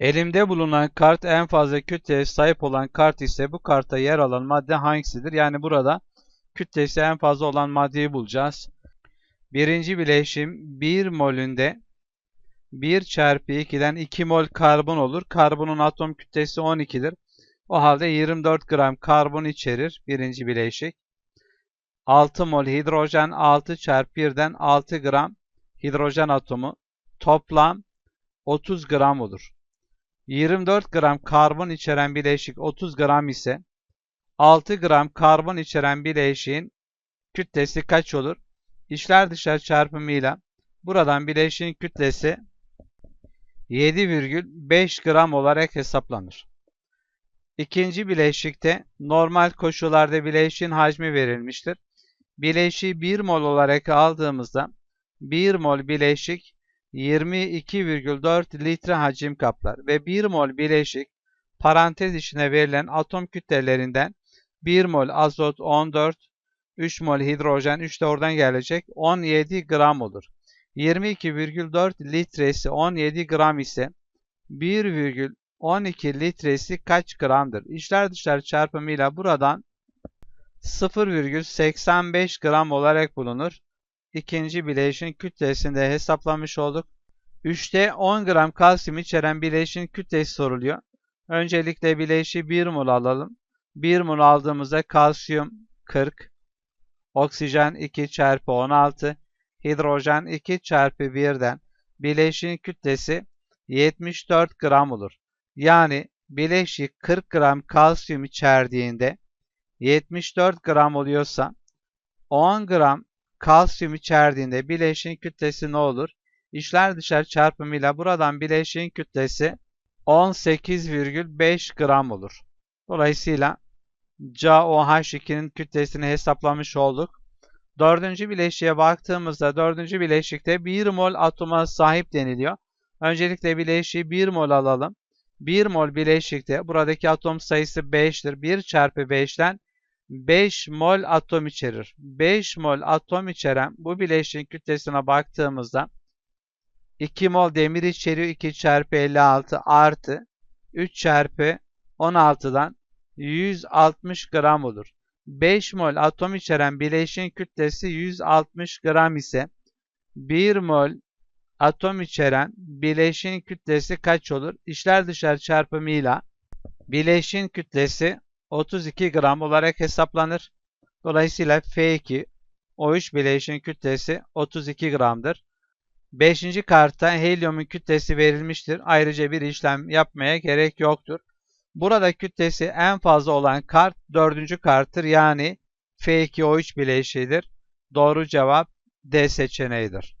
Elimde bulunan kart en fazla kütleye sahip olan kart ise bu kartta yer alan madde hangisidir? Yani burada kütlesi en fazla olan maddeyi bulacağız. Birinci bileşim 1 molünde 1 çarpı 2'den 2 mol karbon olur. Karbonun atom kütlesi 12'dir. O halde 24 gram karbon içerir birinci bileşik. 6 mol hidrojen 6 çarpı 1'den 6 gram hidrojen atomu toplam 30 gram olur. 24 gram karbon içeren bileşik 30 gram ise 6 gram karbon içeren bileşiğin kütlesi kaç olur? İçler dışlar çarpımıyla buradan bileşiğin kütlesi 7,5 gram olarak hesaplanır. İkinci bileşikte normal koşullarda bileşiğin hacmi verilmiştir. Bileşiği 1 mol olarak aldığımızda 1 mol bileşik 22,4 litre hacim kaplar ve 1 mol bileşik parantez içine verilen atom kütlelerinden 1 mol azot 14, 3 mol hidrojen 3 de oradan gelecek 17 gram olur. 22,4 litresi 17 gram ise 1,12 litresi kaç gramdır? İçler dışlar çarpımıyla buradan 0,85 gram olarak bulunur. İkinci bileşin kütlesini de hesaplamış olduk. 3'te 10 gram kalsiyum içeren bileşin kütlesi soruluyor. Öncelikle bileşi 1 mol alalım. 1 mol aldığımızda kalsiyum 40, oksijen 2 çarpı 16, hidrojen 2 çarpı 1'den bileşin kütlesi 74 gram olur. Yani bileşik 40 gram kalsiyum içerdiğinde 74 gram oluyorsa 10 gram kalsiyum içerdiğinde bileşiğin kütlesi ne olur? İçler dışarı çarpımıyla buradan bileşiğin kütlesi 18,5 gram olur. Dolayısıyla CaOH2'nin kütlesini hesaplamış olduk. Dördüncü bileşiğe baktığımızda dördüncü bileşikte 1 mol atoma sahip deniliyor. Öncelikle bileşiği 1 mol alalım. 1 mol bileşikte buradaki atom sayısı 5'tir. 1 çarpı 5'ten 5 mol atom içerir. 5 mol atom içeren bu bileşiğin kütlesine baktığımızda 2 mol demir içeriyor. 2 çarpı 56 artı 3 çarpı 16'dan 160 gram olur. 5 mol atom içeren bileşiğin kütlesi 160 gram ise 1 mol atom içeren bileşiğin kütlesi kaç olur? İçler dışarı çarpımıyla bileşiğin kütlesi 32 gram olarak hesaplanır. Dolayısıyla F2 O3 bileşiğin kütlesi 32 gramdır. 5. kartta helyumun kütlesi verilmiştir. Ayrıca bir işlem yapmaya gerek yoktur. Burada kütlesi en fazla olan kart 4. karttır. Yani F2O3 bileşiğidir. Doğru cevap D seçeneğidir.